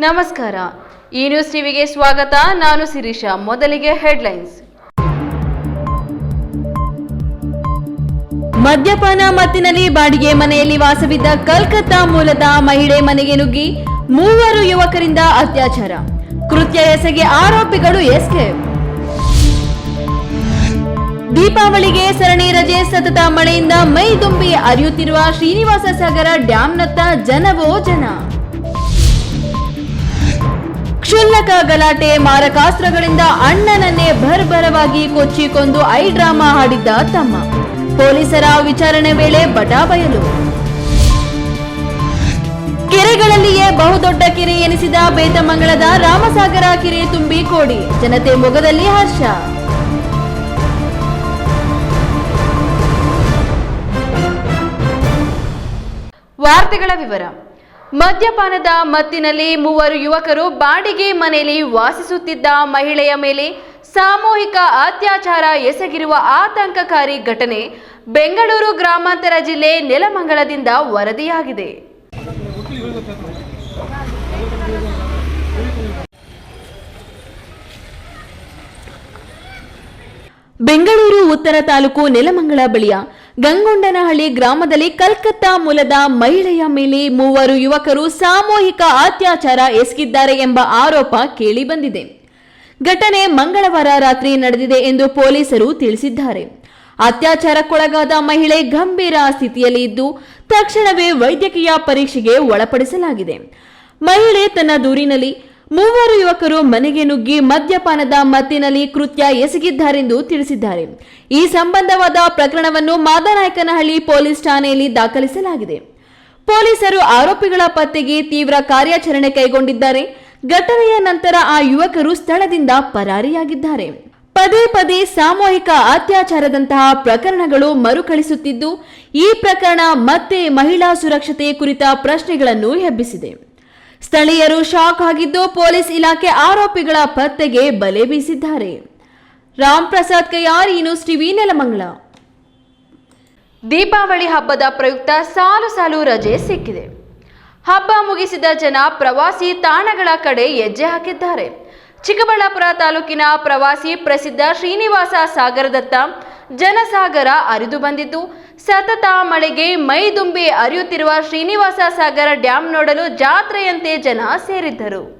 ನಮಸ್ಕಾರ. ಈ ನ್ಯೂಸ್ ಟಿವಿಗೆ ಸ್ವಾಗತ. ನಾನು ಸಿರಿಷಾ ಮೊದಲಿಗೆ ಹೆಡ್ಲೈನ್ಸ್. ಮದ್ಯಪಾನ ಮತ್ತಿನಲ್ಲಿ ಬಾಡಿಗೆ ಮನೆಯಲ್ಲಿ ವಾಸವಿದ್ದ ಕಲ್ಕತ್ತಾ ಮೂಲದ ಮಹಿಳೆ ಮನೆಗೆ ನುಗ್ಗಿ ಮೂವರು ಯುವಕರಿಂದ ಅತ್ಯಾಚಾರ. ಕೃತ್ಯ ಎಸಗಿ ಆರೋಪಿಗಳು ಎಸ್ಕೇಪ್. ದೀಪಾವಳಿಗೆ ಸರಣಿ ರಜೆ, ಸತತ ಮಳೆಯಿಂದ ಮೈ ಅರಿಯುತ್ತಿರುವ ಶ್ರೀನಿವಾಸ ಸಾಗರ ಡ್ಯಾಂನತ್ತ ಜನವೋ ಜನ. ಕ್ಷುಲ್ಲಕ ಗಲಾಟೆ ಮಾರಕಾಸ್ತ್ರಗಳಿಂದ ಅಣ್ಣನನ್ನೇ ಭರ್ಭರವಾಗಿ ಕೊಚ್ಚಿಕೊಂಡು ಐ ಡ್ರಾಮಾ ಹಾಡಿದ್ದ ತಮ್ಮ. ಪೊಲೀಸರ ವಿಚಾರಣೆ ವೇಳೆ ಬಟಾಬಯಲು ಕೆರೆಗಳಲ್ಲಿಯೇ ಬಹುದೊಡ್ಡ ಕೆರೆ ಎನಿಸಿದ ಬೇತಮಂಗಳದ ರಾಮಸಾಗರ ಕೆರೆ ತುಂಬಿ ಕೋಡಿ. ಜನತೆ ಮೊಗದಲ್ಲಿ ಹರ್ಷ. ವಾರ್ತೆಗಳ ವಿವರ. ಮದ್ಯಪಾನದ ಮತ್ತಿನಲ್ಲಿ ಮೂವರು ಯುವಕರು ಬಾಡಿಗೆ ಮನೆಯಲ್ಲಿ ವಾಸಿಸುತ್ತಿದ್ದ ಮಹಿಳೆಯ ಮೇಲೆ ಸಾಮೂಹಿಕ ಅತ್ಯಾಚಾರ ಎಸಗಿರುವ ಆತಂಕಕಾರಿ ಘಟನೆ ಬೆಂಗಳೂರು ಗ್ರಾಮಾಂತರ ಜಿಲ್ಲೆ ನೆಲಮಂಗಲದಿಂದ ವರದಿಯಾಗಿದೆ. ಬೆಂಗಳೂರು ಉತ್ತರ ತಾಲೂಕು ನೆಲಮಂಗಲ ಬಳಿಯ ಗಂಗೊಂಡನಹಳ್ಳಿ ಗ್ರಾಮದಲ್ಲಿ ಕಲ್ಕತ್ತಾ ಮೂಲದ ಮಹಿಳೆಯ ಮೇಲೆ ಮೂವರು ಯುವಕರು ಸಾಮೂಹಿಕ ಅತ್ಯಾಚಾರ ಎಸಗಿದ್ದಾರೆ ಎಂಬ ಆರೋಪ ಕೇಳಿಬಂದಿದೆ ಘಟನೆ ಮಂಗಳವಾರ ರಾತ್ರಿ ನಡೆದಿದೆ ಎಂದು ಪೊಲೀಸರು ತಿಳಿಸಿದ್ದಾರೆ. ಅತ್ಯಾಚಾರಕ್ಕೊಳಗಾದ ಮಹಿಳೆ ಗಂಭೀರ ಸ್ಥಿತಿಯಲ್ಲಿ ಇದ್ದು, ತಕ್ಷಣವೇ ವೈದ್ಯಕೀಯ ಪರೀಕ್ಷೆಗೆ ಒಳಪಡಿಸಲಾಗಿದೆ. ಮಹಿಳೆ ತನ್ನ ದೂರಿನಲ್ಲಿ ಮೂವರು ಯುವಕರು ಮನೆಗೆ ನುಗ್ಗಿ ಮದ್ಯಪಾನದ ಮತ್ತಿನಲ್ಲಿ ಕೃತ್ಯ ಎಸಗಿದ್ದಾರೆಂದು ತಿಳಿಸಿದ್ದಾರೆ. ಈ ಸಂಬಂಧವಾದ ಪ್ರಕರಣವನ್ನು ಮಾದನಾಯಕನಹಳ್ಳಿ ಪೊಲೀಸ್ ಠಾಣೆಯಲ್ಲಿ ದಾಖಲಿಸಲಾಗಿದೆ. ಪೊಲೀಸರು ಆರೋಪಿಗಳ ಪತ್ತೆಗೆ ತೀವ್ರ ಕಾರ್ಯಾಚರಣೆ ಕೈಗೊಂಡಿದ್ದಾರೆ. ಘಟನೆಯ ನಂತರ ಆ ಯುವಕರು ಸ್ಥಳದಿಂದ ಪರಾರಿಯಾಗಿದ್ದಾರೆ. ಪದೇ ಪದೇ ಸಾಮೂಹಿಕ ಅತ್ಯಾಚಾರದಂತಹ ಪ್ರಕರಣಗಳು ಮರುಕಳಿಸುತ್ತಿದ್ದು, ಈ ಪ್ರಕರಣ ಮತ್ತೆ ಮಹಿಳಾ ಸುರಕ್ಷತೆ ಕುರಿತ ಪ್ರಶ್ನೆಗಳನ್ನು ಎಬ್ಬಿಸಿದೆ. ಸ್ಥಳೀಯರು ಶಾಕ್ ಆಗಿದ್ದು ಪೊಲೀಸ್ ಇಲಾಖೆ ಆರೋಪಿಗಳ ಪತ್ತೆಗೆ ಬಲೆ ಬೀಸಿದ್ದಾರೆ. ರಾಮ್ ಪ್ರಸಾದ್ ಕೈಯಾರ್ ಈ ನ್ಯೂಸ್ ನೆಲಮಂಗಲ. ದೀಪಾವಳಿ ಹಬ್ಬದ ಪ್ರಯುಕ್ತ ಸಾಲು ಸಾಲು ರಜೆ ಸಿಕ್ಕಿದೆ. ಹಬ್ಬ ಮುಗಿಸಿದ ಜನ ಪ್ರವಾಸಿ ತಾಣಗಳ ಕಡೆ ಹೆಜ್ಜೆ ಹಾಕಿದ್ದಾರೆ. ಚಿಕ್ಕಬಳ್ಳಾಪುರ ತಾಲೂಕಿನ ಪ್ರವಾಸಿ ಪ್ರಸಿದ್ಧ ಶ್ರೀನಿವಾಸ ಸಾಗರದತ್ತ ಜನಸಾಗರ ಅರಿದು ಬಂದಿದ್ದು. ಸತತ ಮಳೆಗೆ ಮೈದುಂಬಿ ಹರಿಯುತ್ತಿರುವ ಶ್ರೀನಿವಾಸ ಸಾಗರ ಡ್ಯಾಂ ನೋಡಲು ಜಾತ್ರೆಯಂತೆ ಜನ ಸೇರಿದ್ದರು.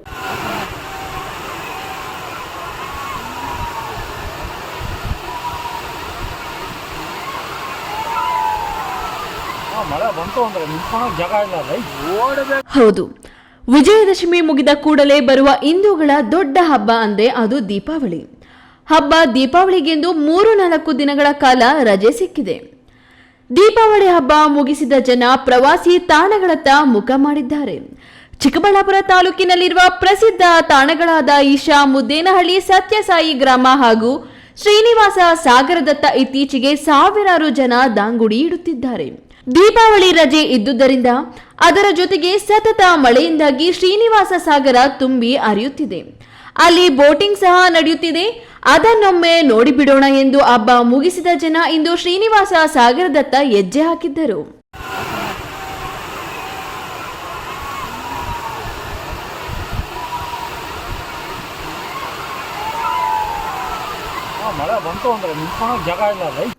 ಹೌದು. ವಿಜಯದಶಮಿ ಮುಗಿದ ಕೂಡಲೇ ಬರುವ ಹಿಂದೂಗಳ ದೊಡ್ಡ ಹಬ್ಬ ಅಂದ್ರೆ ಅದು ದೀಪಾವಳಿ. ಹಬ್ಬ ದೀಪಾವಳಿಗೆಂದು ಮೂರು ನಾಲ್ಕು ದಿನಗಳ ಕಾಲ ರಜೆ ಸಿಕ್ಕಿದೆ. ದೀಪಾವಳಿ ಹಬ್ಬ ಮುಗಿಸಿದ ಜನ ಪ್ರವಾಸಿ ತಾಣಗಳತ್ತ ಮುಖ ಮಾಡಿದ್ದಾರೆ. ಚಿಕ್ಕಬಳ್ಳಾಪುರ ತಾಲೂಕಿನಲ್ಲಿರುವ ಪ್ರಸಿದ್ಧ ತಾಣಗಳಾದ ಈಶಾ ಮುದ್ದೇನಹಳ್ಳಿ, ಸತ್ಯಸಾಯಿ ಗ್ರಾಮ ಹಾಗೂ ಶ್ರೀನಿವಾಸ ಸಾಗರದತ್ತ ಇತ್ತೀಚೆಗೆ ಸಾವಿರಾರು ಜನ ದಾಂಗುಡಿ ಇಡುತ್ತಿದ್ದಾರೆ. ದೀಪಾವಳಿ ರಜೆ ಇದ್ದುದರಿಂದ ಅದರ ಜೊತೆಗೆ ಸತತ ಮಳೆಯಿಂದಾಗಿ ಶ್ರೀನಿವಾಸ ಸಾಗರ ತುಂಬಿ ಹರಿಯುತ್ತಿದೆ. ಅಲ್ಲಿ ಬೋಟಿಂಗ್ ಸಹ ನಡೆಯುತ್ತಿದೆ. ಅದನ್ನೊಮ್ಮೆ ನೋಡಿಬಿಡೋಣ ಎಂದು ಹಬ್ಬ ಮುಗಿಸಿದ ಜನ ಇಂದು ಶ್ರೀನಿವಾಸ ಸಾಗರದತ್ತ ಹೆಜ್ಜೆ ಹಾಕಿದ್ದರು.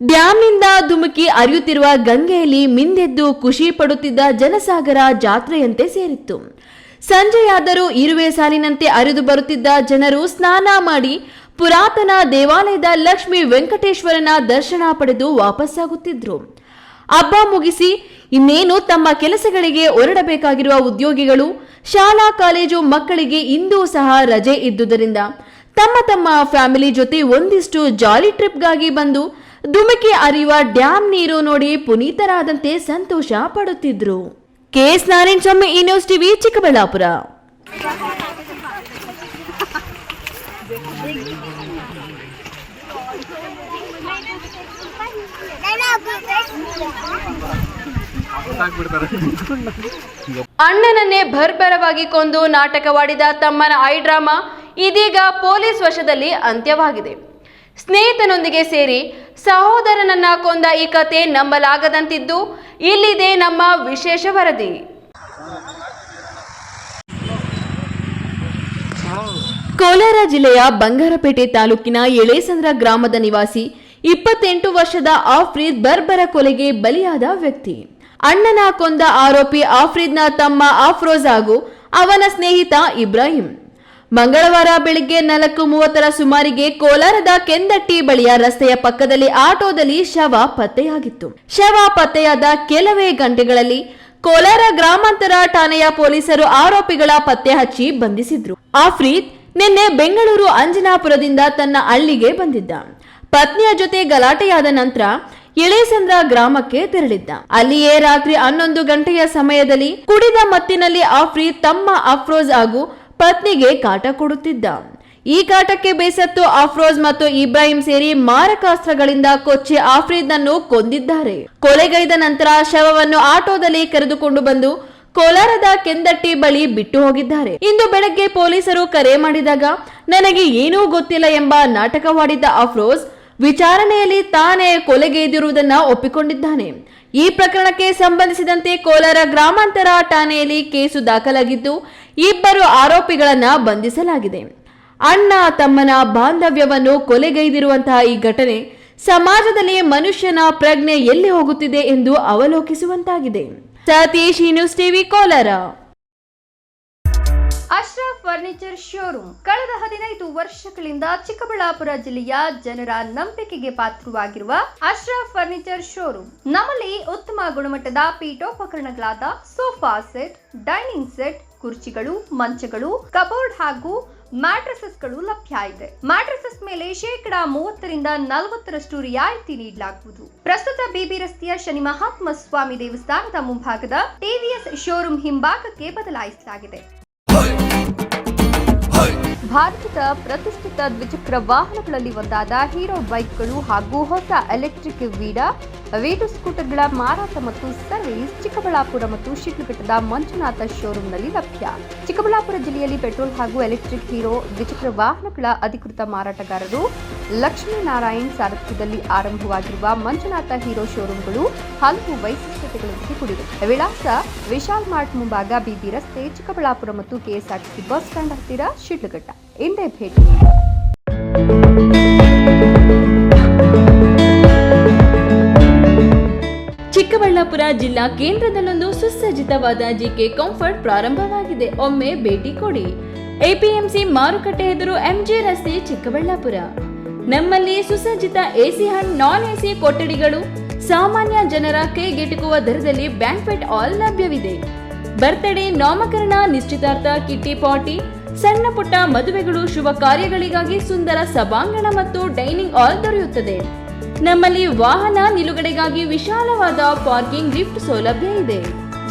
ಡ್ಯಾಂನಿಂದ ಧುಮುಕಿ ಅರಿಯುತ್ತಿರುವ ಗಂಗೆಯಲ್ಲಿ ಮಿಂದೆದ್ದು ಖುಷಿ ಪಡುತ್ತಿದ್ದ ಜನಸಾಗರ ಜಾತ್ರೆಯಂತೆ ಸೇರಿತ್ತು. ಸಂಜೆಯಾದರೂ ಇರುವೆ ಸಾಲಿನಂತೆ ಅರಿದು ಬರುತ್ತಿದ್ದ ಜನರು ಸ್ನಾನ ಮಾಡಿ ಪುರಾತನ ದೇವಾಲಯದ ಲಕ್ಷ್ಮೀ ವೆಂಕಟೇಶ್ವರನ ದರ್ಶನ ಪಡೆದು ವಾಪಸ್ಸಾಗುತ್ತಿದ್ರು. ಹಬ್ಬ ಮುಗಿಸಿ ಇನ್ನೇನು ತಮ್ಮ ಕೆಲಸಗಳಿಗೆ ಹೊರಡಬೇಕಾಗಿರುವ ಉದ್ಯೋಗಿಗಳು, ಶಾಲಾ, ಕಾಲೇಜು ಮಕ್ಕಳಿಗೆ ಇಂದೂ ಸಹ ರಜೆ ಇದ್ದುದರಿಂದ ತಮ್ಮ ತಮ್ಮ ಫ್ಯಾಮಿಲಿ ಜೊತೆ ಒಂದಿಷ್ಟು ಜಾಲಿ ಟ್ರಿಪ್ಗಾಗಿ ಬಂದು ಧುಮಕಿ ಹರಿಯುವ ಡ್ಯಾಮ್ ನೀರು ನೋಡಿ ಪುನೀತರಾದಂತೆ ಸಂತೋಷ ಪಡುತ್ತಿದ್ರು. ಕೆಎಸ್ ನಾರಾಯಣ ಸ್ವಾಮಿ ಈ ನ್ಯೂಸ್ ಟಿವಿ, ಚಿಕ್ಕಬಳ್ಳಾಪುರ. ಅಣ್ಣನನ್ನೇ ಭರ್ಭರವಾಗಿ ಕೊಂದು ನಾಟಕವಾಡಿದ ತಮ್ಮನ ಐ ಡ್ರಾಮಾ ಇದೀಗ ಪೊಲೀಸ್ ವಶದಲ್ಲಿ ಅಂತ್ಯವಾಗಿದೆ. ಸ್ನೇಹಿತನೊಂದಿಗೆ ಸೇರಿ ಸಹೋದರನನ್ನ ಕೊಂದ ಈ ಕತೆ ನಂಬಲಾಗದಂತಿದ್ದು, ಇಲ್ಲಿದೆ ನಮ್ಮ ವಿಶೇಷ ವರದಿ. ಕೋಲಾರ ಜಿಲ್ಲೆಯ ಬಂಗಾರಪೇಟೆ ತಾಲೂಕಿನ ಎಳೇಸಂದ್ರ ಗ್ರಾಮದ ನಿವಾಸಿ, ಇಪ್ಪತ್ತೆಂಟು ವರ್ಷದ ಆಫ್ರೀದ್ ಬರ್ಬರ ಕೊಲೆಗೆ ಬಲಿಯಾದ ವ್ಯಕ್ತಿ. ಅಣ್ಣನ ಕೊಂದ ಆರೋಪಿ ಆಫ್ರೀದ್ನ ತಮ್ಮ ಆಫ್ರೋಜ್ ಹಾಗೂ ಅವನ ಸ್ನೇಹಿತ ಇಬ್ರಾಹಿಂ. ಮಂಗಳವಾರ ಬೆಳಿಗ್ಗೆ ನಾಲ್ಕು ಮೂವತ್ತರ ಸುಮಾರಿಗೆ ಕೋಲಾರದ ಕೆಂದಟ್ಟಿ ಬಳಿಯ ರಸ್ತೆಯ ಪಕ್ಕದಲ್ಲಿ ಆಟೋದಲ್ಲಿ ಶವ ಪತ್ತೆಯಾಗಿತ್ತು. ಶವ ಪತ್ತೆಯಾದ ಕೆಲವೇ ಗಂಟೆಗಳಲ್ಲಿ ಕೋಲಾರ ಗ್ರಾಮಾಂತರ ಠಾಣೆಯ ಪೊಲೀಸರು ಆರೋಪಿಗಳ ಪತ್ತೆ ಹಚ್ಚಿ ಬಂಧಿಸಿದ್ರು. ಆಫ್ರೀದ್ ನಿನ್ನೆ ಬೆಂಗಳೂರು ಅಂಜನಾಪುರದಿಂದ ತನ್ನ ಹಳ್ಳಿಗೆ ಬಂದಿದ್ದ. ಪತ್ನಿಯ ಜೊತೆ ಗಲಾಟೆಯಾದ ನಂತರ ಇಳೇಸಂದ್ರ ಗ್ರಾಮಕ್ಕೆ ತೆರಳಿದ್ದ. ಅಲ್ಲಿಯೇ ರಾತ್ರಿ ಹನ್ನೊಂದು ಗಂಟೆಯ ಸಮಯದಲ್ಲಿ ಕುಡಿದ ಮತ್ತಿನಲ್ಲಿ ಆಫ್ರೀದ್ ತಮ್ಮ ಅಫ್ರೋಜ್ ಹಾಗೂ ಪತ್ನಿಗೆ ಕಾಟ ಕೊಡುತ್ತಿದ್ದ. ಈ ಕಾಟಕ್ಕೆ ಬೇಸತ್ತು ಅಫ್ರೋಜ್ ಮತ್ತು ಇಬ್ರಾಹಿಂ ಸೇರಿ ಮಾರಕಾಸ್ತ್ರಗಳಿಂದ ಕೊಚ್ಚಿ ಆಫ್ರೀದ್ನನ್ನು ಕೊಂದಿದ್ದಾರೆ. ಕೊಲೆಗೈದ ನಂತರ ಶವವನ್ನು ಆಟೋದಲ್ಲಿ ಕರೆದುಕೊಂಡು ಬಂದು ಕೋಲಾರದ ಕೆಂದಟ್ಟಿ ಬಳಿ ಬಿಟ್ಟು ಹೋಗಿದ್ದಾರೆ. ಇಂದು ಬೆಳಗ್ಗೆ ಪೊಲೀಸರು ಕರೆ ಮಾಡಿದಾಗ, ನನಗೆ ಏನೂ ಗೊತ್ತಿಲ್ಲ ಎಂಬ ನಾಟಕವಾಡಿದ್ದ ಅಫ್ರೋಜ್ ವಿಚಾರಣೆಯಲ್ಲಿ ತಾನೇ ಕೊಲೆಗೈದಿರುವುದನ್ನ ಒಪ್ಪಿಕೊಂಡಿದ್ದಾನೆ. ಈ ಪ್ರಕರಣಕ್ಕೆ ಸಂಬಂಧಿಸಿದಂತೆ ಕೋಲಾರ ಗ್ರಾಮಾಂತರ ಠಾಣೆಯಲ್ಲಿ ಕೇಸು ದಾಖಲಾಗಿದ್ದು ಇಬ್ಬರು ಆರೋಪಿಗಳನ್ನ ಬಂಧಿಸಲಾಗಿದೆ. ಅಣ್ಣ ತಮ್ಮನ ಬಾಂಧವ್ಯವನ್ನು ಕೊಲೆಗೈದಿರುವಂತಹ ಈ ಘಟನೆ ಸಮಾಜದಲ್ಲಿ ಮನುಷ್ಯನ ಪ್ರಜ್ಞೆ ಎಲ್ಲಿ ಹೋಗುತ್ತಿದೆ ಎಂದು ಅವಲೋಕಿಸುವಂತಾಗಿದೆ. Satish news TV, Kolar. Ashraf furniture showroom. ಕಳೆದ ಹದಿನೈದು ವರ್ಷಗಳಿಂದ ಚಿಕ್ಕಬಳ್ಳಾಪುರ ಜಿಲ್ಲೆಯ ಜನರ ನಂಬಿಕೆಗೆ ಪಾತ್ರವಾಗಿರುವ ಅಶ್ರಫ್ ಫರ್ನಿಚರ್ ಶೋರೂಮ್. ನಮ್ಮಲ್ಲಿ ಉತ್ತಮ ಗುಣಮಟ್ಟದ ಪೀಠೋಪಕರಣಗಳಾದ ಸೋಫಾ ಸೆಟ್, ಡೈನಿಂಗ್ ಸೆಟ್ ಕುರ್ಚಿಗಳು, ಮಂಚಗಳು, ಕಬೋರ್ಡ್ ಹಾಗೂ ಮ್ಯಾಟ್ರಸಸ್ಗಳು ಲಭ್ಯ ಇದೆ. ಮ್ಯಾಟ್ರಸಸ್ ಮೇಲೆ ಶೇಕಡ ಮೂವತ್ತರಿಂದ ನಲವತ್ತರಷ್ಟು ರಿಯಾಯಿತಿ ನೀಡಲಾಗುವುದು. ಪ್ರಸ್ತುತ ಬಿಬಿ ರಸ್ತೆಯ ಶನಿ ಮಹಾತ್ಮ ಸ್ವಾಮಿ ದೇವಸ್ಥಾನದ ಮುಂಭಾಗದ ಟಿವಿಎಸ್ ಶೋರೂಮ್ ಹಿಂಭಾಗಕ್ಕೆ ಬದಲಾಯಿಸಲಾಗಿದೆ. ಭಾರತದ ಪ್ರತಿಷ್ಠಿತ ದ್ವಿಚಕ್ರ ವಾಹನಗಳಲ್ಲಿ ಒಂದಾದ ಹೀರೋ ಬೈಕ್ಗಳು ಹಾಗೂ ಹೊಸ ಎಲೆಕ್ಟ್ರಿಕ್ ವೀಡಾ ವೀಡು ಸ್ಕೂಟರ್ಗಳ ಮಾರಾಟ ಮತ್ತು ಸರ್ವಿಸ್ ಚಿಕ್ಕಬಳ್ಳಾಪುರ ಮತ್ತು ಶಿಡ್ಲಘಟ್ಟದ ಮಂಜುನಾಥ ಶೋರೂಂನಲ್ಲಿ ಲಭ್ಯ. ಚಿಕ್ಕಬಳ್ಳಾಪುರ ಜಿಲ್ಲೆಯಲ್ಲಿ ಪೆಟ್ರೋಲ್ ಹಾಗೂ ಎಲೆಕ್ಟ್ರಿಕ್ ಹೀರೋ ದ್ವಿಚಕ್ರ ವಾಹನಗಳ ಅಧಿಕೃತ ಮಾರಾಟಗಾರರು ಲಕ್ಷ್ಮೀನಾರಾಯಣ್ ಸಾರಥ್ಯದಲ್ಲಿ ಆರಂಭವಾಗಿರುವ ಮಂಜುನಾಥ ಹೀರೋ ಶೋರೂಮ್ಗಳು ಹಲವು ವೈಶಿಷ್ಟ್ಯತೆಗಳೊಂದಿಗೆ ಕೂಡಿವೆ ವಿಳಾಸ ವಿಶಾಲ್ ಮಾರ್ಟ್ ಮುಂಭಾಗ ಬಿಬಿ ರಸ್ತೆ, ಚಿಕ್ಕಬಳ್ಳಾಪುರ ಮತ್ತು ಕೆಎಸ್ಆರ್ಟಿಸಿ ಬಸ್ ಸ್ಟ್ಯಾಂಡ್ ಹತ್ತಿರ ಶಿಡ್ಲಘಟ್ಟ. ಇಂದೇ ಭೇಟಿ. ಚಿಕ್ಕಬಳ್ಳಾಪುರ ಜಿಲ್ಲಾ ಕೇಂದ್ರದಲ್ಲೊಂದು ಸುಸಜ್ಜಿತವಾದ ಜಿಕೆ ಕಂಫರ್ಟ್ ಪ್ರಾರಂಭವಾಗಿದೆ. ಒಮ್ಮೆ ಭೇಟಿ ಕೊಡಿ. ಎಪಿಎಂಸಿ ಮಾರುಕಟ್ಟೆ ಎದುರು ಎಂಜೆ ರಸ್ತೆ ಚಿಕ್ಕಬಳ್ಳಾಪುರ. ನಮ್ಮಲ್ಲಿ ಸುಸಜ್ಜಿತ ಎಸಿ ಹಂಡ್ ನಾನ್ ಎಸಿ ಕೊಠಡಿಗಳು. ಸಾಮಾನ್ಯ ಜನರ ಕೈಗೆಟುಕುವ ದರದಲ್ಲಿ ಬ್ಯಾಂಕ್ವೆಟ್ ಹಾಲ್ ಲಭ್ಯವಿದೆ. ಬರ್ತ್ಡೇ ನಾಮಕರಣ ನಿಶ್ಚಿತಾರ್ಥ ಕಿಟ್ಟಿ ಪಾರ್ಟಿ ಸಣ್ಣ ಪುಟ್ಟ ಮದುವೆಗಳು ಶುಭ ಕಾರ್ಯಗಳಿಗಾಗಿ ಸುಂದರ ಸಭಾಂಗಣ ಮತ್ತು ಡೈನಿಂಗ್ ಹಾಲ್ ದೊರೆಯುತ್ತದೆ. ನಮ್ಮಲ್ಲಿ ವಾಹನ ನಿಲುಗಡೆಗಾಗಿ ವಿಶಾಲವಾದ ಪಾರ್ಕಿಂಗ್ ಲಿಫ್ಟ್ ಸೌಲಭ್ಯ ಇದೆ.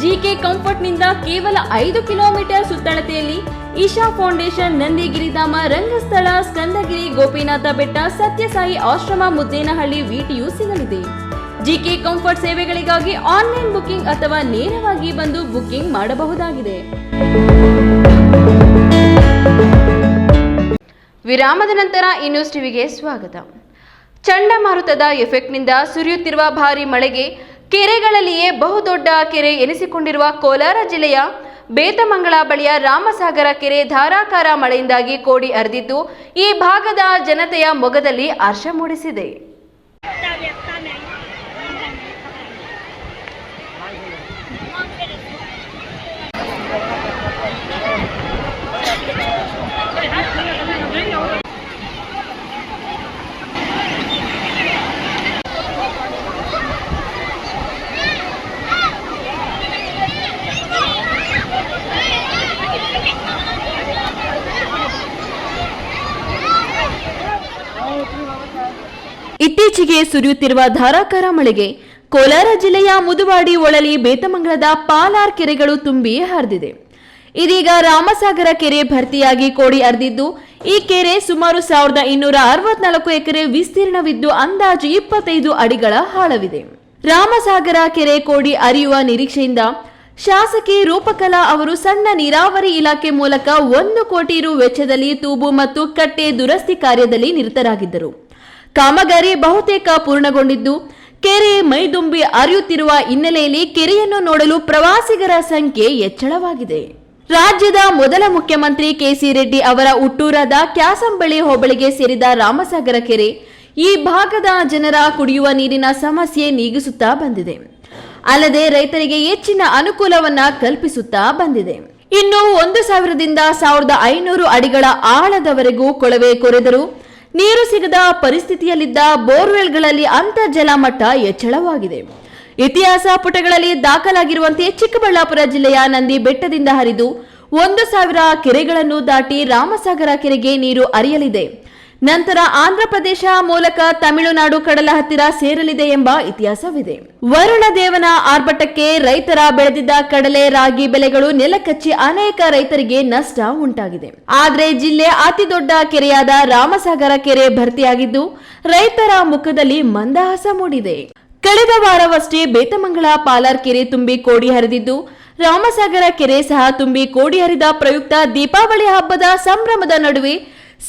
ಜಿಕೆ ಕಂಫರ್ಟ್ನಿಂದ ಕೇವಲ ಐದು ಕಿಲೋಮೀಟರ್ ಸುತ್ತಳತೆಯಲ್ಲಿ ಈಶಾ ಫೌಂಡೇಶನ್ ನಂದಿಗಿರಿಧಾಮ ರಂಗಸ್ಥಳ, ಸ್ಕಂದಗಿರಿ, ಗೋಪಿನಾಥ ಬೆಟ್ಟ, ಸತ್ಯಸಾಯಿ ಆಶ್ರಮ, ಮುದ್ದೇನಹಳ್ಳಿ ವಿಟಿಯು ಸಿಗಲಿದೆ. ಜಿಕೆ ಕಂಫರ್ಟ್ ಸೇವೆಗಳಿಗಾಗಿ ಆನ್ಲೈನ್ ಬುಕಿಂಗ್ ಅಥವಾ ನೇರವಾಗಿ ಬಂದು ಬುಕಿಂಗ್ ಮಾಡಬಹುದಾಗಿದೆ. ವಿರಾಮದ ನಂತರ ಇನ್ನೂಸ್ ಟಿವಿಗೆ ಸ್ವಾಗತ. ಚಂಡಮಾರುತದ ಎಫೆಕ್ಟ್ನಿಂದ ಸುರಿಯುತ್ತಿರುವ ಭಾರಿ ಮಳೆಗೆ ಕೆರೆಗಳಲ್ಲಿಯೇ ಬಹುದೊಡ್ಡ ಕೆರೆ ಎನಿಸಿಕೊಂಡಿರುವ ಕೋಲಾರ ಜಿಲ್ಲೆಯ ಬೇತಮಂಗಳ ಬಳಿಯ ರಾಮಸಾಗರ ಕೆರೆ ಧಾರಾಕಾರ ಮಳೆಯಿಂದಾಗಿ ಕೋಡಿ ಹರಿದಿದ್ದು ಈ ಭಾಗದ ಜನತೆಯ ಮೊಗದಲ್ಲಿ ಹರ್ಷ ಮೂಡಿಸಿದೆ. ಇತ್ತೀಚೆಗೆ ಸುರಿಯುತ್ತಿರುವ ಧಾರಾಕಾರ ಮಳೆಗೆ ಕೋಲಾರ ಜಿಲ್ಲೆಯ ಮುದುವಾಡಿ ಒಳಲಿ ಬೇತಮಂಗಲದ ಪಾಲಾರ್ ಕೆರೆಗಳು ತುಂಬಿ ಹರಿದಿದೆ. ಇದೀಗ ರಾಮಸಾಗರ ಕೆರೆ ಭರ್ತಿಯಾಗಿ ಕೋಡಿ ಹರಿದಿದ್ದು, ಈ ಕೆರೆ ಸುಮಾರು ಸಾವಿರದ ಇನ್ನೂರ ಅರವತ್ನಾಲ್ಕು ಎಕರೆ ವಿಸ್ತೀರ್ಣವಿದ್ದು, ಅಂದಾಜು ಇಪ್ಪತ್ತೈದು ಅಡಿಗಳ ಆಳವಿದೆ. ರಾಮಸಾಗರ ಕೆರೆ ಕೋಡಿ ಅರಿಯುವ ನಿರೀಕ್ಷೆಯಿಂದ ಶಾಸಕಿ ರೂಪಕಲಾ ಅವರು ಸಣ್ಣ ನೀರಾವರಿ ಇಲಾಖೆ ಮೂಲಕ ಒಂದು ಕೋಟಿ ರು ವೆಚ್ಚದಲ್ಲಿ ತೂಬು ಮತ್ತು ಕಟ್ಟೆ ದುರಸ್ತಿ ಕಾರ್ಯದಲ್ಲಿ ನಿರತರಾಗಿದ್ದರು. ಕಾಮಗಾರಿ ಬಹುತೇಕ ಪೂರ್ಣಗೊಂಡಿದ್ದು, ಕೆರೆ ಮೈದುಂಬಿ ಅರಿಯುತ್ತಿರುವ ಹಿನ್ನೆಲೆಯಲ್ಲಿ ಕೆರೆಯನ್ನು ನೋಡಲು ಪ್ರವಾಸಿಗರ ಸಂಖ್ಯೆ ಹೆಚ್ಚಳವಾಗಿದೆ. ರಾಜ್ಯದ ಮೊದಲ ಮುಖ್ಯಮಂತ್ರಿ ಕೆಸಿ ರೆಡ್ಡಿ ಅವರ ಹುಟ್ಟೂರಾದ ಕ್ಯಾಸಂಬಳಿ ಹೋಬಳಿಗೆ ಸೇರಿದ ರಾಮಸಾಗರ ಕೆರೆ ಈ ಭಾಗದ ಜನರ ಕುಡಿಯುವ ನೀರಿನ ಸಮಸ್ಯೆ ನೀಗಿಸುತ್ತಾ ಬಂದಿದೆ. ಅಲ್ಲದೆ ರೈತರಿಗೆ ಹೆಚ್ಚಿನ ಅನುಕೂಲವನ್ನ ಕಲ್ಪಿಸುತ್ತಾ ಬಂದಿದೆ. ಇನ್ನು ಒಂದು ಸಾವಿರದಿಂದ ಸಾವಿರದ ಐನೂರು ಅಡಿಗಳ ಆಳದವರೆಗೂ ಕೊಳವೆ ಕೊರೆದರೂ ನೀರು ಸಿಗದ ಪರಿಸ್ಥಿತಿಯಲ್ಲಿದ್ದ ಬೋರ್ವೆಲ್ಗಳಲ್ಲಿ ಅಂತರ್ಜಲ ಮಟ್ಟ ಹೆಚ್ಚಳವಾಗಿದೆ ಇತಿಹಾಸ ಪುಟಗಳಲ್ಲಿ ದಾಖಲಾಗಿರುವಂತೆ ಚಿಕ್ಕಬಳ್ಳಾಪುರ ಜಿಲ್ಲೆಯ ನಂದಿ ಬೆಟ್ಟದಿಂದ ಹರಿದು ಒಂದು ಸಾವಿರ ಕೆರೆಗಳನ್ನು ದಾಟಿ ರಾಮಸಾಗರ ಕೆರೆಗೆ ನೀರು ಹರಿಯಲಿದೆ. ನಂತರ ಆಂಧ್ರಪ್ರದೇಶ ಮೂಲಕ ತಮಿಳುನಾಡು ಕಡಲ ಹತ್ತಿರ ಸೇರಲಿದೆ ಎಂಬ ಇತಿಹಾಸವಿದೆ. ವರುಣ ದೇವನ ಆರ್ಭಟಕ್ಕೆ ರೈತರ ಬೆಳೆದಿದ್ದ ಕಡಲೆ, ರಾಗಿ ಬೆಳೆಗಳು ನೆಲಕಚ್ಚಿ ಅನೇಕ ರೈತರಿಗೆ ನಷ್ಟ ಉಂಟಾಗಿದೆ. ಆದರೆ ಜಿಲ್ಲೆ ಅತಿ ದೊಡ್ಡ ಕೆರೆಯಾದ ರಾಮಸಾಗರ ಕೆರೆ ಭರ್ತಿಯಾಗಿದ್ದು, ರೈತರ ಮುಖದಲ್ಲಿ ಮಂದಹಾಸ ಮೂಡಿದೆ. ಕಳೆದ ವಾರವಷ್ಟೇ ಬೇತಮಂಗಳ ಪಾಲಾರ್ ಕೆರೆ ತುಂಬಿ ಕೋಡಿ ಹರಿದಿದ್ದು, ರಾಮಸಾಗರ ಕೆರೆ ಸಹ ತುಂಬಿ ಕೋಡಿ ಹರಿದ ಪ್ರಯುಕ್ತ ದೀಪಾವಳಿ ಹಬ್ಬದ ಸಂಭ್ರಮದ ನಡುವೆ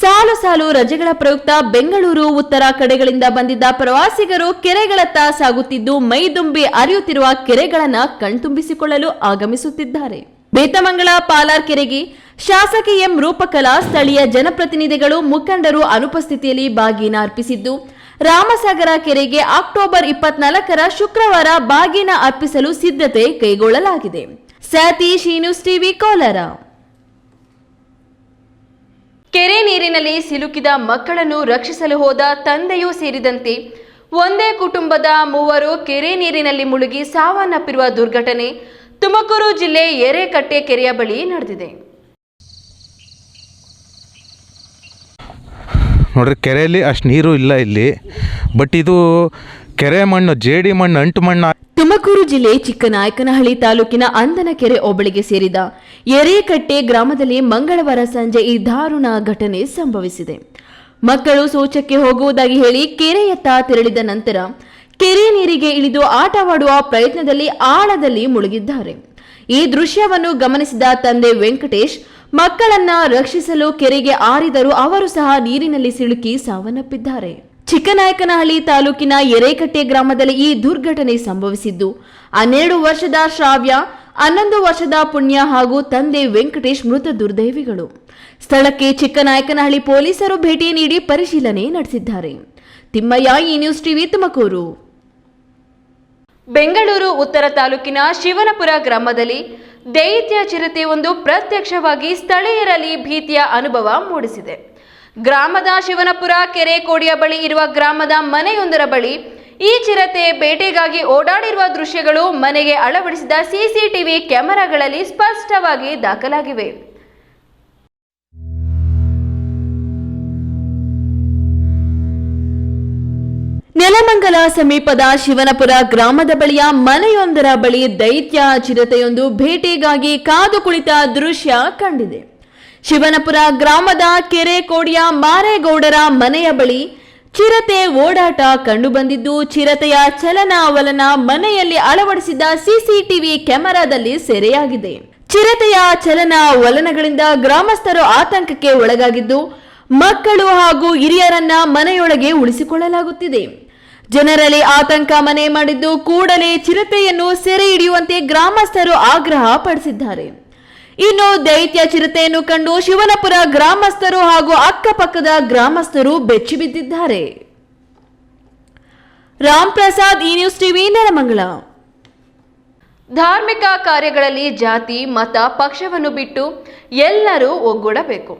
ಸಾಲು ಸಾಲು ರಜೆಗಳ ಪ್ರಯುಕ್ತ ಬೆಂಗಳೂರು, ಉತ್ತರ ಕಡೆಗಳಿಂದ ಬಂದಿದ್ದ ಪ್ರವಾಸಿಗರು ಕೆರೆಗಳತ್ತ ಸಾಗುತ್ತಿದ್ದು ಮೈದುಂಬಿ ಅರಿಯುತ್ತಿರುವ ಕೆರೆಗಳನ್ನು ಕಣ್ತುಂಬಿಸಿಕೊಳ್ಳಲು ಆಗಮಿಸುತ್ತಿದ್ದಾರೆ. ಬೇತಮಂಗಳ ಪಾಲಾರ್ ಕೆರೆಗೆ ಶಾಸಕ ಎಂ ರೂಪಕಲಾ ಸ್ಥಳೀಯ ಜನಪ್ರತಿನಿಧಿಗಳು ಮುಖಂಡರು ಅನುಪಸ್ಥಿತಿಯಲ್ಲಿ ಬಾಗಿನ ಅರ್ಪಿಸಿದ್ದು, ರಾಮಸಾಗರ ಕೆರೆಗೆ ಅಕ್ಟೋಬರ್ ಇಪ್ಪತ್ನಾಲ್ಕರ ಶುಕ್ರವಾರ ಬಾಗಿನ ಅರ್ಪಿಸಲು ಸಿದ್ಧತೆ ಕೈಗೊಳ್ಳಲಾಗಿದೆ. Satish news TV, Kolar. ಕೆರೆ ನೀರಿನಲ್ಲಿ ಸಿಲುಕಿದ ಮಕ್ಕಳನ್ನು ರಕ್ಷಿಸಲು ಹೋದ ತಂದೆಯೂ ಸೇರಿದಂತೆ ಒಂದೇ ಕುಟುಂಬದ ಮೂವರು ಕೆರೆ ನೀರಿನಲ್ಲಿ ಮುಳುಗಿ ಸಾವನ್ನಪ್ಪಿರುವ ದುರ್ಘಟನೆ ತುಮಕೂರು ಜಿಲ್ಲೆ ಎರೆಕಟ್ಟೆ ಕೆರೆಯ ಬಳಿ ನಡೆದಿದೆ. ನೋಡ್ರಿ, ಕೆರೆಯಲ್ಲಿ ಅಷ್ಟು ನೀರು ಇಲ್ಲ ಇಲ್ಲಿ ಬಟ್ ಇದು ಕೆರೆ ಮಣ್ಣು, ಜೇಡಿ ಮಣ್ಣು, ಅಂಟು ಮಣ್ಣು ತುಮಕೂರು ಜಿಲ್ಲೆ ಚಿಕ್ಕನಾಯಕನಹಳ್ಳಿ ತಾಲೂಕಿನ ಅಂದನಕೆರೆ ಹೋಬಳಿಗೆ ಸೇರಿದ ಎರೇಕಟ್ಟೆ ಗ್ರಾಮದಲ್ಲಿ ಮಂಗಳವಾರ ಸಂಜೆ ಈ ದಾರುಣ ಘಟನೆ ಸಂಭವಿಸಿದೆ. ಮಕ್ಕಳು ಶೌಚಕ್ಕೆ ಹೋಗುವುದಾಗಿ ಹೇಳಿ ಕೆರೆಯತ್ತ ತೆರಳಿದ ನಂತರ ಕೆರೆ ನೀರಿಗೆ ಇಳಿದು ಆಟವಾಡುವ ಪ್ರಯತ್ನದಲ್ಲಿ ಆಳದಲ್ಲಿ ಮುಳುಗಿದ್ದಾರೆ. ಈ ದೃಶ್ಯವನ್ನು ಗಮನಿಸಿದ ತಂದೆ ವೆಂಕಟೇಶ್, ಮಕ್ಕಳನ್ನ ರಕ್ಷಿಸಲು ಕೆರೆಗೆ ಆರಿದರೂ ಅವರು ಸಹ ನೀರಿನಲ್ಲಿ ಸಿಲುಕಿ ಸಾವನ್ನಪ್ಪಿದ್ದಾರೆ. ಚಿಕ್ಕನಾಯಕನಹಳ್ಳಿ ತಾಲೂಕಿನ ಎರೇಕಟ್ಟೆ ಗ್ರಾಮದಲ್ಲಿ ಈ ದುರ್ಘಟನೆ ಸಂಭವಿಸಿದ್ದು. ಹನ್ನೆರಡು ವರ್ಷದ ಶ್ರಾವ್ಯ, ಹನ್ನೊಂದು ವರ್ಷದ ಪುಣ್ಯ ಹಾಗೂ ತಂದೆ ವೆಂಕಟೇಶ್ ಮೃತ ದುರ್ದೈವಿಗಳು. ಸ್ಥಳಕ್ಕೆ ಚಿಕ್ಕನಾಯಕನಹಳ್ಳಿ ಪೊಲೀಸರು ಭೇಟಿ ನೀಡಿ ಪರಿಶೀಲನೆ ನಡೆಸಿದ್ದಾರೆ. ತಿಮ್ಮಯ್ಯ, ಈ ನ್ಯೂಸ್ ಟಿವಿ ತುಮಕೂರು. ಬೆಂಗಳೂರು, ಉತ್ತರ ತಾಲೂಕಿನ ಶಿವನಪುರ ಗ್ರಾಮದಲ್ಲಿ ದೈತ್ಯ ಚಿರತೆ ಒಂದು ಪ್ರತ್ಯಕ್ಷವಾಗಿ ಸ್ಥಳೀಯರಲ್ಲಿ ಭೀತಿಯ ಅನುಭವ ಮೂಡಿಸಿದೆ. ಗ್ರಾಮದ ಶಿವನಪುರ, ಕೆರೆ ಕೋಡಿಯ ಬಳಿ ಇರುವ ಗ್ರಾಮದ ಮನೆಯೊಂದರ ಬಳಿ ಈ ಚಿರತೆ ಬೇಟೆಗಾಗಿ ಓಡಾಡಿರುವ ದೃಶ್ಯಗಳು ಮನೆಗೆ ಅಳವಡಿಸಿದ ಸಿಸಿಟಿವಿ ಕ್ಯಾಮೆರಾಗಳಲ್ಲಿ ಸ್ಪಷ್ಟವಾಗಿ ದಾಖಲಾಗಿವೆ. ನೆಲಮಂಗಲ ಸಮೀಪದ ಶಿವನಪುರ ಗ್ರಾಮದ ಬಳಿಯ ಮನೆಯೊಂದರ ಬಳಿ ದೈತ್ಯ ಚಿರತೆಯೊಂದು ಭೇಟಿಗಾಗಿ ಕಾದು ಕುಳಿತ ದೃಶ್ಯ ಕಂಡಿದೆ. ಶಿವನಪುರ ಗ್ರಾಮದ ಕೆರೆ ಕೋಡಿಯ ಮಾರೇಗೌಡರ ಮನೆಯ ಬಳಿ ಚಿರತೆ ಓಡಾಟ ಕಂಡುಬಂದಿದ್ದು, ಚಿರತೆಯ ಚಲನಾವಲನ ಮನೆಯಲ್ಲಿ ಅಳವಡಿಸಿದ್ದ ಸಿಸಿಟಿವಿ ಕ್ಯಾಮೆರಾದಲ್ಲಿ ಸೆರೆಯಾಗಿದೆ. ಚಿರತೆಯ ಚಲನ ವಲನಗಳಿಂದ ಗ್ರಾಮಸ್ಥರು ಆತಂಕಕ್ಕೆ ಒಳಗಾಗಿದ್ದು, ಮಕ್ಕಳು ಹಾಗೂ ಹಿರಿಯರನ್ನ ಮನೆಯೊಳಗೆ ಉಳಿಸಿಕೊಳ್ಳಲಾಗುತ್ತಿದೆ. ಜನರಲ್ಲಿ ಆತಂಕ ಮನೆ ಮಾಡಿದ್ದು, ಕೂಡಲೇ ಚಿರತೆಯನ್ನು ಸೆರೆ ಹಿಡಿಯುವಂತೆ ಗ್ರಾಮಸ್ಥರು ಆಗ್ರಹ ಪಡಿಸಿದ್ದಾರೆ. ಇನ್ನು ದೈತ್ಯ ಚಿರತೆಯನ್ನು ಕಂಡು ಶಿವನಪುರ ಗ್ರಾಮಸ್ಥರು ಹಾಗೂ ಅಕ್ಕಪಕ್ಕದ ಗ್ರಾಮಸ್ಥರು ಬೆಚ್ಚಿ ಬಿದ್ದಿದ್ದಾರೆ. ರಾಮ್ ಪ್ರಸಾದ್, ಈ ನ್ಯೂಸ್ ಟಿವಿ, ನೆಲಮಂಗಲ. ಧಾರ್ಮಿಕ ಕಾರ್ಯಗಳಲ್ಲಿ ಜಾತಿ, ಮತ, ಪಕ್ಷವನ್ನು ಬಿಟ್ಟು ಎಲ್ಲರೂ ಒಗ್ಗೂಡಬೇಕು.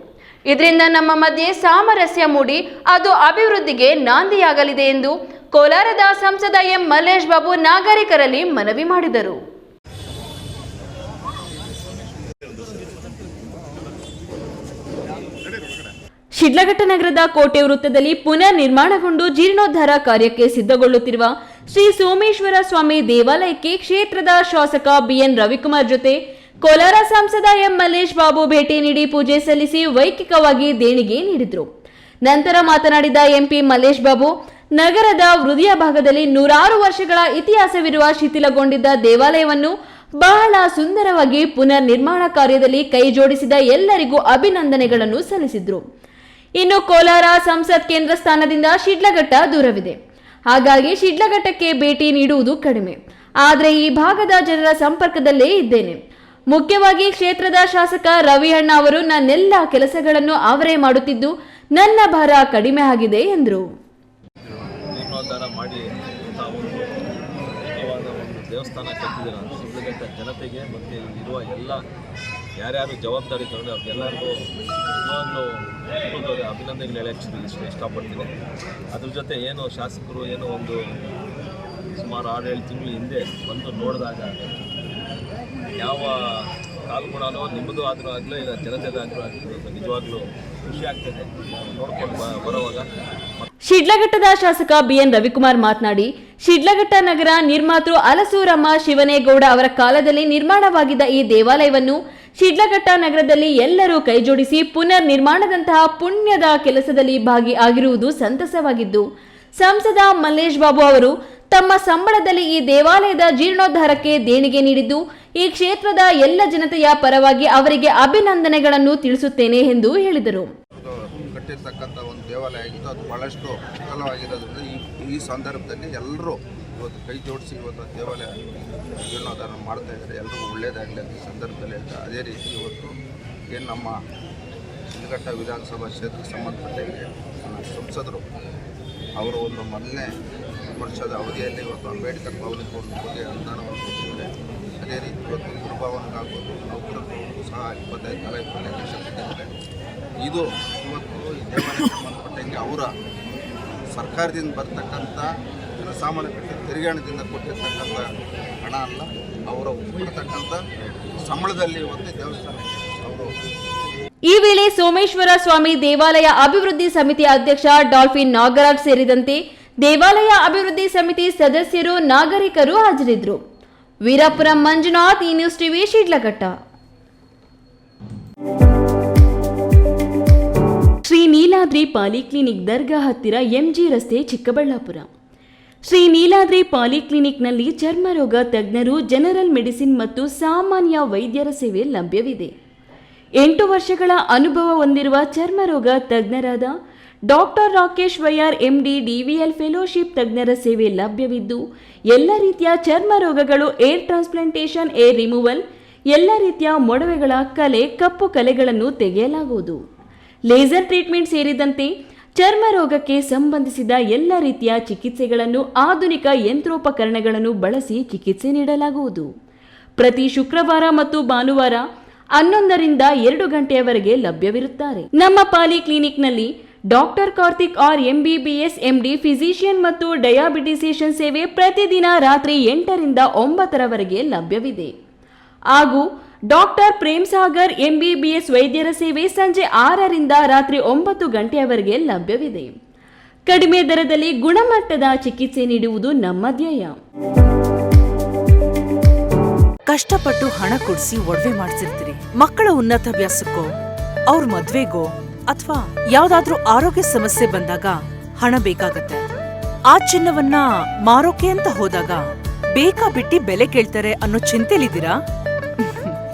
ಇದರಿಂದ ನಮ್ಮ ಮಧ್ಯೆ ಸಾಮರಸ್ಯ ಮೂಡಿ, ಅದು ಅಭಿವೃದ್ಧಿಗೆ ನಾಂದಿಯಾಗಲಿದೆ ಎಂದು ಕೋಲಾರದ ಸಂಸದ ಎಂ ಮಲ್ಲೇಶ್ ಬಾಬು ನಾಗರಿಕರಲ್ಲಿ ಮನವಿ ಮಾಡಿದರು. ಶಿಡ್ಲಘಟ್ಟ ನಗರದ ಕೋಟೆ ವೃತ್ತದಲ್ಲಿ ಪುನರ್ ನಿರ್ಮಾಣಗೊಂಡು ಜೀರ್ಣೋದ್ಧಾರ ಕಾರ್ಯಕ್ಕೆ ಸಿದ್ಧಗೊಳ್ಳುತ್ತಿರುವ ಶ್ರೀ ಸೋಮೇಶ್ವರ ಸ್ವಾಮಿ ದೇವಾಲಯಕ್ಕೆ ಕ್ಷೇತ್ರದ ಶಾಸಕ ಬಿಎನ್ ರವಿಕುಮಾರ್ ಜೊತೆ ಕೋಲಾರ ಸಂಸದ ಎಂ ಮಲ್ಲೇಶ್ ಬಾಬು ಭೇಟಿ ನೀಡಿ ಪೂಜೆ ಸಲ್ಲಿಸಿ ವೈಯಕ್ತಿಕವಾಗಿ ದೇಣಿಗೆ ನೀಡಿದರು. ನಂತರ ಮಾತನಾಡಿದ ಎಂಪಿ ಮಲ್ಲೇಶ್ ಬಾಬು, ನಗರದ ಹೃದಯ ಭಾಗದಲ್ಲಿ ನೂರಾರು ವರ್ಷಗಳ ಇತಿಹಾಸವಿರುವ ಶಿಥಿಲಗೊಂಡಿದ್ದ ದೇವಾಲಯವನ್ನು ಬಹಳ ಸುಂದರವಾಗಿ ಪುನರ್ ನಿರ್ಮಾಣ ಕಾರ್ಯದಲ್ಲಿ ಕೈಜೋಡಿಸಿದ ಎಲ್ಲರಿಗೂ ಅಭಿನಂದನೆಗಳನ್ನು ಸಲ್ಲಿಸಿದ್ರು. ಇನ್ನು ಕೋಲಾರ ಸಂಸತ್ ಕೇಂದ್ರ ಸ್ಥಾನದಿಂದ ಶಿಡ್ಲಘಟ್ಟ ದೂರವಿದೆ. ಹಾಗಾಗಿ ಶಿಡ್ಲಘಟ್ಟಕ್ಕೆ ಭೇಟಿ ನೀಡುವುದು ಕಡಿಮೆ. ಆದರೆ ಈ ಭಾಗದ ಜನರ ಸಂಪರ್ಕದಲ್ಲೇ ಇದ್ದೇನೆ. ಮುಖ್ಯವಾಗಿ ಕ್ಷೇತ್ರದ ಶಾಸಕ ರವಿಹಣ್ಣ ಅವರು ನನ್ನೆಲ್ಲ ಕೆಲಸಗಳನ್ನು ಅವರೇ ಮಾಡುತ್ತಿದ್ದು ನನ್ನ ಭಾರ ಕಡಿಮೆ ಆಗಿದೆ ಎಂದರು. ದೇವಸ್ಥಾನ ಕಟ್ಟಿದ್ದೀರ? ಜನತೆಗೆ ಮತ್ತು ಇರುವ ಎಲ್ಲ ಯಾರ್ಯಾರು ಜವಾಬ್ದಾರಿ ತಗೊಂಡು ಅವ್ರಿಗೆಲ್ಲರಿಗೂ ನಿಜವಾಗ್ಲೂ ಹೃದಯದ ಅಭಿನಂದನೆಗಳು ಹೇಳಕ್ಕೆ ಇಷ್ಟ ಇಷ್ಟಪಡ್ತೀನಿ. ಅದ್ರ ಜೊತೆ ಏನು ಶಾಸಕರು ಏನೋ ಒಂದು ಸುಮಾರು ಆರು ಏಳು ತಿಂಗಳು ಹಿಂದೆ ಬಂದು ನೋಡಿದಾಗ ಯಾವ ಕಾಲ್ಗುಣನೋ ನಿಮ್ಮದು ಆದರೂ ಆಗಲಿ, ಇಲ್ಲ ಜನತೆದಾದರೂ ಆಗಲಿ ನಿಜವಾಗ್ಲೂ ಖುಷಿ ಆಗ್ತದೆ. ನೋಡ್ಕೊಂಡು ಬರೋವಾಗ. ಶಿಡ್ಲಘಟ್ಟದ ಶಾಸಕ ಬಿಎನ್ ರವಿಕುಮಾರ್ ಮಾತನಾಡಿ, ಶಿಡ್ಲಘಟ್ಟ ನಗರ ನಿರ್ಮಾತೃ ಅಲಸೂರಮ್ಮ ಶಿವನೇಗೌಡ ಅವರ ಕಾಲದಲ್ಲಿ ನಿರ್ಮಾಣವಾಗಿದ್ದ ಈ ದೇವಾಲಯವನ್ನು ಶಿಡ್ಲಘಟ್ಟ ನಗರದಲ್ಲಿ ಎಲ್ಲರೂ ಕೈಜೋಡಿಸಿ ಪುನರ್ ನಿರ್ಮಾಣದಂತಹ ಪುಣ್ಯದ ಕೆಲಸದಲ್ಲಿ ಭಾಗಿಯಾಗಿರುವುದು ಸಂತಸವಾಗಿದ್ದು, ಸಂಸದ ಮಲ್ಲೇಶ್ ಬಾಬು ಅವರು ತಮ್ಮ ಸಂಬಳದಲ್ಲಿ ಈ ದೇವಾಲಯದ ಜೀರ್ಣೋದ್ಧಾರಕ್ಕೆ ದೇಣಿಗೆ ನೀಡಿದ್ದು, ಈ ಕ್ಷೇತ್ರದ ಎಲ್ಲ ಜನತೆಯ ಪರವಾಗಿ ಅವರಿಗೆ ಅಭಿನಂದನೆಗಳನ್ನು ತಿಳಿಸುತ್ತೇನೆ ಎಂದು ಹೇಳಿದರು. ಕಟ್ಟಿರ್ತಕ್ಕಂಥ ಒಂದು ದೇವಾಲಯ ಆಗಿದ್ದು, ಅದು ಬಹಳಷ್ಟು ಈ ಸಂದರ್ಭದಲ್ಲಿ ಎಲ್ಲರೂ ಇವತ್ತು ಕೈ ಜೋಡಿಸಿ ಇವತ್ತು ದೇವಾಲಯ ಜೀರ್ಣೋದ್ಧಾರ ಮಾಡ್ತಾ ಇದ್ದಾರೆ. ಎಲ್ಲರಿಗೂ ಒಳ್ಳೆಯದಾಗಲಿ ಅಂತ ಸಂದರ್ಭದಲ್ಲಿ ಅಂತ ಅದೇ ರೀತಿ ಇವತ್ತು ಏನು ನಮ್ಮ ಶಿಲ್ಘಟ್ಟ ವಿಧಾನಸಭಾ ಕ್ಷೇತ್ರಕ್ಕೆ ಸಂಬಂಧಪಟ್ಟಂಗೆ ಸಂಸದರು, ಅವರು ಒಂದು ಮೊದಲನೇ ವರ್ಷದ ಅವಧಿಯಲ್ಲಿ ಇವತ್ತು ಅಂಬೇಡ್ಕರ್ ಭವನಕ್ಕೆ ಒಂದು ಬಗ್ಗೆ ಅನುದಾನವನ್ನು ಕೊಟ್ಟಿದ್ದಾರೆ. ಅದೇ ರೀತಿ ಇವತ್ತು ಗುರುಭವನಕ್ಕಾಗ್ಬೋದು ನೌಕರರು ಸಹ ಇಪ್ಪತ್ತೈದು ನಲವತ್ತು ಲಕ್ಷ ಕೊಟ್ಟಿದ್ದಾರೆ. ಇದು ಇವತ್ತು ದೇವಾಲಯಕ್ಕೆ ಸಂಬಂಧಪಟ್ಟಂಗೆ ಅವರ ಸರ್ಕಾರದಿಂದ ಬರ್ತಕ್ಕಂಥ ಜನಸಾಮಾನ್ಯ ಕಟ್ಟ ತೆರಿಗೆ ಕೊಟ್ಟಿರ್ತಕ್ಕಂಥ ಹಣ ಅಲ್ಲ, ಅವರ ಕೊಡ್ತಕ್ಕಂಥ ಸಂಬಳದಲ್ಲಿ ಒಂದು ದೇವಸ್ಥಾನಕ್ಕೆ ಅವರು ಈ ವೇಳೆ ಸೋಮೇಶ್ವರ ಸ್ವಾಮಿ ದೇವಾಲಯ ಅಭಿವೃದ್ಧಿ ಸಮಿತಿ ಅಧ್ಯಕ್ಷ ಡಾಲ್ಫಿನ್ ನಾಗರಾಜ್ ಸೇರಿದಂತೆ ದೇವಾಲಯ ಅಭಿವೃದ್ಧಿ ಸಮಿತಿ ಸದಸ್ಯರು, ನಾಗರಿಕರು ಹಾಜರಿದ್ದರು. ವೀರಾಪುರಂ ಮಂಜುನಾಥ್, ಈ news TV, Sidlaghatta. Shri Niladri polyclinic ದರ್ಗಾ ಹತ್ತಿರ ಎಂಜಿ ರಸ್ತೆ ಚಿಕ್ಕಬಳ್ಳಾಪುರ. ಶ್ರೀ ನೀಲಾದ್ರಿ ಪಾಲಿಕ್ಲಿನಿಕ್ನಲ್ಲಿ ಚರ್ಮರೋಗ ತಜ್ಞರು, ಜನರಲ್ ಮೆಡಿಸಿನ್ ಮತ್ತು ಸಾಮಾನ್ಯ ವೈದ್ಯರ ಸೇವೆ ಲಭ್ಯವಿದೆ. ಎಂಟು ವರ್ಷಗಳ ಅನುಭವ ಹೊಂದಿರುವ ಚರ್ಮರೋಗ ತಜ್ಞರಾದ doctor Rakesh YR MD DVL fellowship ತಜ್ಞರ ಸೇವೆ ಲಭ್ಯವಿದ್ದು, ಎಲ್ಲ ರೀತಿಯ ಚರ್ಮ ರೋಗಗಳು, ಏರ್ ಟ್ರಾನ್ಸ್ಪ್ಲಾಂಟೇಷನ್, ಏರ್ ರಿಮೂವಲ್, ಎಲ್ಲ ರೀತಿಯ ಮೊಡವೆಗಳ ಕಲೆ, ಕಪ್ಪು ಕಲೆಗಳನ್ನು ತೆಗೆಯಲಾಗುವುದು. ಲೇಸರ್ ಟ್ರೀಟ್ಮೆಂಟ್ ಸೇರಿದಂತೆ ಚರ್ಮ ರೋಗಕ್ಕೆ ಸಂಬಂಧಿಸಿದ ಎಲ್ಲ ರೀತಿಯ ಚಿಕಿತ್ಸೆಗಳನ್ನು ಆಧುನಿಕ ಯಂತ್ರೋಪಕರಣಗಳನ್ನು ಬಳಸಿ ಚಿಕಿತ್ಸೆ ನೀಡಲಾಗುವುದು. ಪ್ರತಿ ಶುಕ್ರವಾರ ಮತ್ತು ಭಾನುವಾರ ಹನ್ನೊಂದರಿಂದ ಎರಡು ಗಂಟೆಯವರೆಗೆ ಲಭ್ಯವಿರುತ್ತಾರೆ. ನಮ್ಮ ಪಾಲಿ ಕ್ಲಿನಿಕ್ನಲ್ಲಿ doctor Karthik R MBBS, MD physician ಮತ್ತು ಡಯಾಬಿಟಿಸೇಷನ್ ಸೇವೆ ಪ್ರತಿದಿನ ರಾತ್ರಿ ಎಂಟರಿಂದ ಒಂಬತ್ತರವರೆಗೆ ಲಭ್ಯವಿದೆ. ಹಾಗೂ ಡಾಕ್ಟರ್ ಪ್ರೇಮ್ ಸಾಗರ್ ಎಂಬಿಬಿಎಸ್ ವೈದ್ಯರ ಸೇವೆ ಸಂಜೆ ಆರರಿಂದ ರಾತ್ರಿ ಒಂಬತ್ತು ಗಂಟೆಯವರೆಗೆ ಲಭ್ಯವಿದೆ. ಕಡಿಮೆ ದರದಲ್ಲಿ ಗುಣಮಟ್ಟದ ಚಿಕಿತ್ಸೆ ನೀಡುವುದು ನಮ್ಮ ಧ್ಯೇಯ. ಕಷ್ಟಪಟ್ಟು ಹಣ ಕೊಡಿಸಿ ಒಡವೆ ಮಾಡಿಸಿರ್ತೀರಿ. ಮಕ್ಕಳ ಉನ್ನತ ಉನ್ನತಾಭ್ಯಾಸಕ್ಕೋ ಅವ್ರ ಮದ್ವೆಗೋ, ಅಥವಾ ಯಾವ್ದಾದ್ರೂ ಆರೋಗ್ಯ ಸಮಸ್ಯೆ ಬಂದಾಗ ಹಣ ಬೇಕಾಗತ್ತೆ. ಆ ಚಿನ್ನವನ್ನ ಮಾರೋಕೆ ಅಂತ ಹೋದಾಗ ಬೇಕಾ ಬಿಟ್ಟಿ ಬೆಲೆ ಕೇಳ್ತಾರೆ ಅನ್ನೋ ಚಿಂತೆಲಿದ್ದೀರಾ?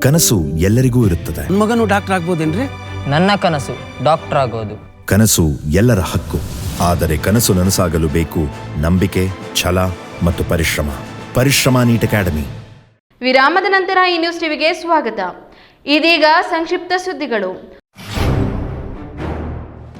ಕನಸು ಎಲ್ಲರಿಗೂ ಇರುತ್ತದೆ. ಮಗನು ಡಾಕ್ಟರ್ ಆಗ್ಬೋದೇನ್ರಿ? ನನ್ನ ಕನಸು ಡಾಕ್ಟರ್ ಆಗೋದು. ಕನಸು ಎಲ್ಲರ ಹಕ್ಕು. ಆದರೆ ಕನಸು ನನಸಾಗಲು ಬೇಕು ನಂಬಿಕೆ ಛಲ ಮತ್ತು ಪರಿಶ್ರಮ. ಪರಿಶ್ರಮ ನೀಟ್ ಅಕಾಡೆಮಿ. ವಿರಾಮದ ನಂತರ ಈ ನ್ಯೂಸ್ ಟಿವಿಗೆ ಸ್ವಾಗತ. ಇದೀಗ ಸಂಕ್ಷಿಪ್ತ ಸುದ್ದಿಗಳು.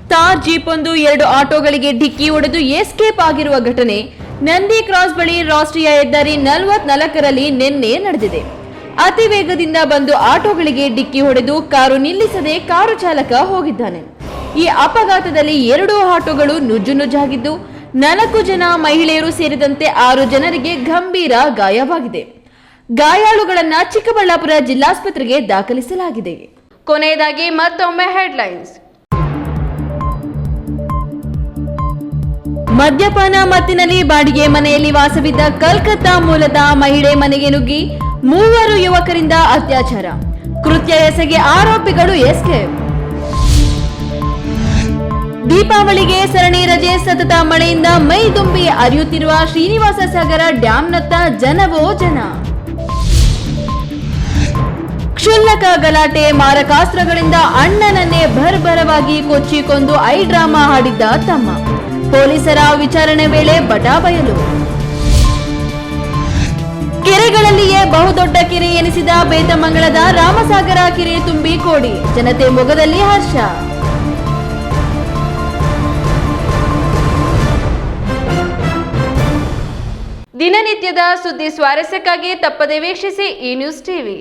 ತಾರ್ ಜೀಪ್ ಒಂದು ಎರಡು ಆಟೋಗಳಿಗೆ ಡಿಕ್ಕಿ ಹೊಡೆದು ಎಸ್ಕೇಪ್ ಆಗಿರುವ ಘಟನೆ. ನಂದಿ ಕ್ರಾಸ್ ಬಳಿ ರಾಷ್ಟ್ರೀಯ ಹೆದ್ದಾರಿ ನಲವತ್ನಾಲ್ಕರಲ್ಲಿ ನಿನ್ನೆ ನಡೆದಿದೆ. ಅತಿ ವೇಗದಿಂದ ಬಂದು ಆಟೋಗಳಿಗೆ ಡಿಕ್ಕಿ ಹೊಡೆದು ಕಾರು ನಿಲ್ಲಿಸದೆ ಕಾರು ಚಾಲಕ ಹೋಗಿದ್ದಾನೆ. ಈ ಅಪಘಾತದಲ್ಲಿ ಎರಡು ಆಟೋಗಳು ನುಜ್ಜು ನುಜ್ಜಾಗಿದ್ದು, ನಾಲ್ಕು ಜನ ಮಹಿಳೆಯರು ಸೇರಿದಂತೆ ಆರು ಜನರಿಗೆ ಗಂಭೀರ ಗಾಯವಾಗಿದೆ. ಗಾಯಾಳುಗಳನ್ನ ಚಿಕ್ಕಬಳ್ಳಾಪುರ ಜಿಲ್ಲಾಸ್ಪತ್ರೆಗೆ ದಾಖಲಿಸಲಾಗಿದೆ. ಕೊನೆಯದಾಗಿ ಮತ್ತೊಮ್ಮೆ ಹೆಡ್ಲೈನ್ಸ್. ಮದ್ಯಪಾನ ಮತ್ತಿನಲ್ಲಿ ಬಾಡಿಗೆ ಮನೆಯಲ್ಲಿ ವಾಸವಿದ್ದ ಕಲ್ಕತ್ತಾ ಮೂಲದ ಮಹಿಳೆ ಮನೆಗೆ ನುಗ್ಗಿ ಮೂವರು ಯುವಕರಿಂದ ಅತ್ಯಾಚಾರ. ಕೃತ್ಯ ಎಸಗಿ ಆರೋಪಿಗಳು ಎಸ್ಕೇಪ್ ದೀಪಾವಳಿಗೆ ಸರಣಿ ರಜೆ ಸತತ ಮಳೆಯಿಂದ ಮೈ ಅರಿಯುತ್ತಿರುವ ಶ್ರೀನಿವಾಸ ಸಾಗರ ಡ್ಯಾಂನತ್ತ ಜನವೋ ಜನ. ಕ್ಷುಲ್ಲಕ ಗಲಾಟೆ ಮಾರಕಾಸ್ತ್ರಗಳಿಂದ ಅಣ್ಣನನ್ನೇ ಭರ್ಭರವಾಗಿ ಕೊಚ್ಚಿಕೊಂಡು ಐ ಡ್ರಾಮಾ ಹಾಡಿದ್ದ ತಮ್ಮ. ಪೊಲೀಸರ ವಿಚಾರಣೆ ವೇಳೆ ಬಟಾಬಯಲು ಕೆರೆಗಳಲ್ಲಿಯೇ ಬಹುದೊಡ್ಡ ಕೆರೆ ಎನಿಸಿದ ಬೇತಮಂಗಳದ ರಾಮಸಾಗರ ಕೆರೆ ತುಂಬಿ ಕೋಡಿ. ಜನತೆ ಮೊಗದಲ್ಲಿ ಹರ್ಷ. ದಿನನಿತ್ಯದ ಸುದ್ದಿ ಸ್ವಾರಸ್ಯಕ್ಕಾಗಿ ತಪ್ಪದೆ ವೀಕ್ಷಿಸಿ ಈ ನ್ಯೂಸ್ ಟಿವಿ.